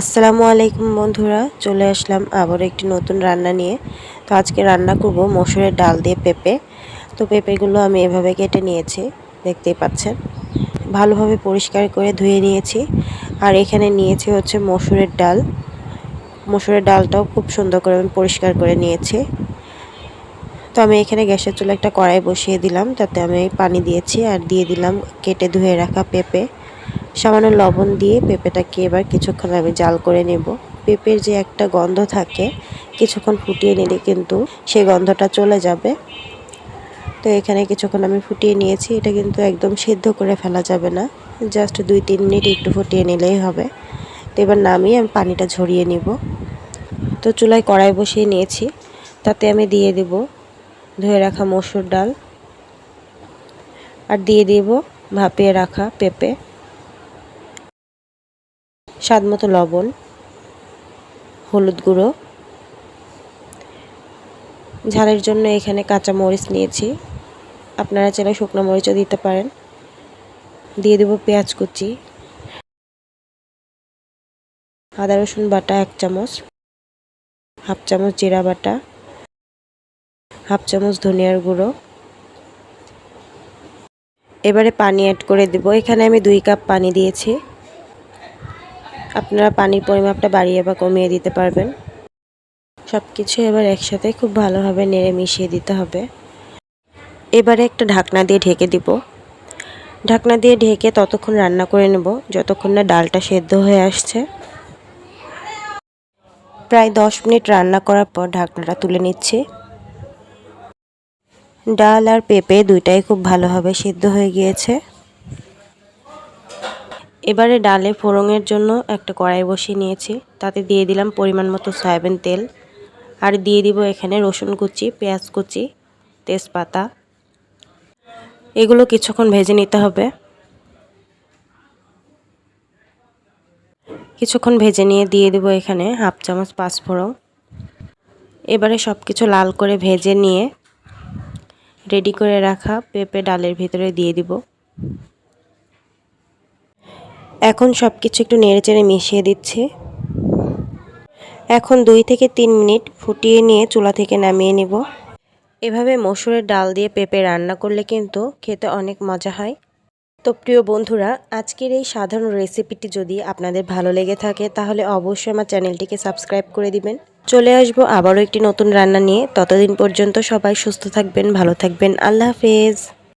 আসসালামু আলাইকুম বন্ধুরা, চলে আসলাম আবার একটি নতুন রান্না নিয়ে। তো আজকে রান্না করব মসুরের ডাল দিয়ে পেঁপে। তো পেঁপেগুলো আমি এভাবে কেটে নিয়েছি, দেখতেই পাচ্ছেন। ভালোভাবে পরিষ্কার করে ধুয়ে নিয়েছি। আর এখানে নিয়েছি হচ্ছে মসুরের ডাল। মসুরের ডালটাও খুব সুন্দর করে আমি পরিষ্কার করে নিয়েছি। তো আমি এখানে গ্যাসের চুলে একটা কড়াই বসিয়ে দিলাম, তাতে আমি পানি দিয়েছি আর দিয়ে দিলাম কেটে ধুয়ে রাখা পেঁপে। সামান্য লবণ দিয়ে পেঁপেটাকে এবার কিছুক্ষণ আমি জাল করে নেব। পেঁপের যে একটা গন্ধ থাকে, কিছুক্ষণ ফুটিয়ে নিলে কিন্তু সেই গন্ধটা চলে যাবে। তো এখানে কিছুক্ষণ আমি ফুটিয়ে নিয়েছি, এটা কিন্তু একদম সিদ্ধ করে ফেলা যাবে না। জাস্ট দুই তিন মিনিট একটু ফুটিয়ে নিলেই হবে। তো এবার নামিয়ে আমি পানিটা ঝরিয়ে নিব। তো চুলায় কড়াই বসিয়ে নিয়েছি, তাতে আমি দিয়ে দেব ধুয়ে রাখা মসুর ডাল। আর দিয়ে দেব ভাপিয়ে রাখা পেঁপে। স্বাদ মতো লবণ, হলুদ গুঁড়ো। ঝালের জন্য এখানে কাঁচা মরিচ নিয়েছি। আপনারা চাইলে শুকনো মরিচও দিতে পারেন। দিয়ে দেবো পেঁয়াজ কুচি, আদা রসুন বাটা এক চামচ, হাফ চামচ জিরা বাটা, হাফ চামচ ধনিয়ার গুঁড়ো। এবারে পানি অ্যাড করে দেব। এখানে আমি দুই কাপ পানি দিয়েছি। আপনারা পানির পরিমাপটা বাড়িয়ে বা কমিয়ে দিতে পারবেন। সব কিছু এবার একসাথে খুব ভালোভাবে নেড়ে মিশিয়ে দিতে হবে। এবারে একটা ঢাকনা দিয়ে ঢেকে দিব। ঢাকনা দিয়ে ঢেকে ততক্ষণ রান্না করে নেব, যতক্ষণ না ডালটা সেদ্ধ হয়ে আসছে। প্রায় দশ মিনিট রান্না করার পর ঢাকনাটা তুলে নিচ্ছি। ডাল আর পেঁপে দুইটাই খুব ভালোভাবে সিদ্ধ হয়ে গিয়েছে। এবারে ডালে ফোড়নের জন্য একটা কড়াই বসিয়ে নিয়েছি। তাতে দিয়ে দিলাম পরিমাণ মতো সয়াবিন তেল। আর দিয়ে দিব এখানে রসুন কুচি, পেঁয়াজ কুচি, তেজপাতা। এগুলো কিছুক্ষণ ভেজে নিতে হবে। কিছুক্ষণ ভেজে নিয়ে দিয়ে দেবো এখানে হাফ চামচ পাঁচফোড়ন এবারে সব কিছু লাল করে ভেজে নিয়ে রেডি করে রাখা পেঁপে ডালের ভিতরে দিয়ে দিব। এখন সব কিছু একটু নেড়েচেড়ে মিশিয়ে দিচ্ছি। এখন দুই থেকে তিন মিনিট ফুটিয়ে নিয়ে চুলা থেকে নামিয়ে নিব। এভাবে মসুরের ডাল দিয়ে পেঁপে রান্না করলে কিন্তু খেতে অনেক মজা হয়। তো প্রিয় বন্ধুরা, আজকের এই সাধারণ রেসিপিটি যদি আপনাদের ভালো লেগে থাকে, তাহলে অবশ্যই আমার চ্যানেলটিকে সাবস্ক্রাইব করে দিবেন। চলে আসব আবারও একটি নতুন রান্না নিয়ে। ততদিন পর্যন্ত সবাই সুস্থ থাকবেন, ভালো থাকবেন। আল্লাহ হাফেজ।